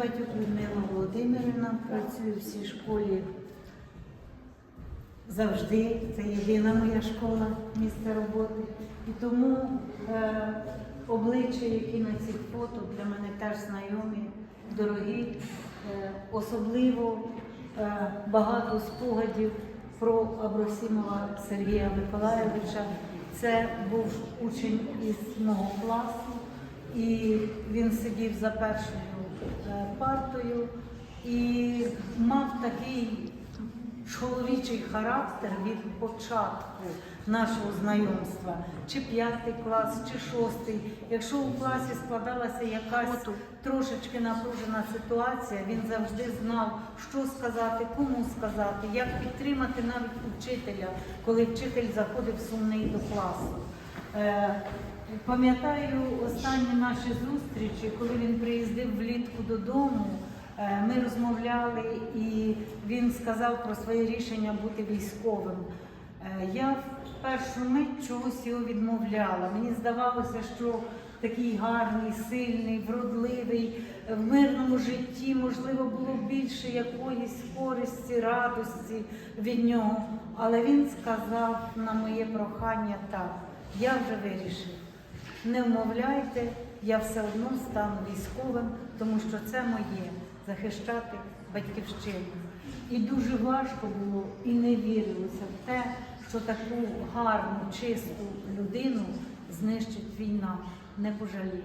Батюк Людмила Володимирівна працює в цій школі завжди. Це єдина моя школа, місце роботи. І тому е, обличчя, які на цих фото, для мене теж знайомі, дорогі, е, особливо е, багато спогадів про Абросімова Сергія Миколаєвича. Це був учень із мого класу, і він сидів за першою партою і мав такий чоловічий характер від початку нашого знайомства, чи п'ятий клас, чи шостий. Якщо у класі складалася якась трошечки напружена ситуація, він завжди знав, що сказати, кому сказати, як підтримати навіть вчителя, коли вчитель заходив сумний до класу. Е, Пам'ятаю останні наші зустрічі, коли він приїздив влітку додому. Е, Ми розмовляли, і він сказав про своє рішення бути військовим. Е, Я в першу мить чогось його відмовляла. Мені здавалося, що такий гарний, сильний, вродливий, в мирному житті, можливо, було більше якоїсь користі, радості від нього. Але він сказав на моє прохання так, я вже вирішив. Не вмовляйте, я все одно стану військовим, тому що це моє захищати батьківщину. І дуже важко було і не вірилося в те, що таку гарну, чисту людину знищить війна. Не пожалію.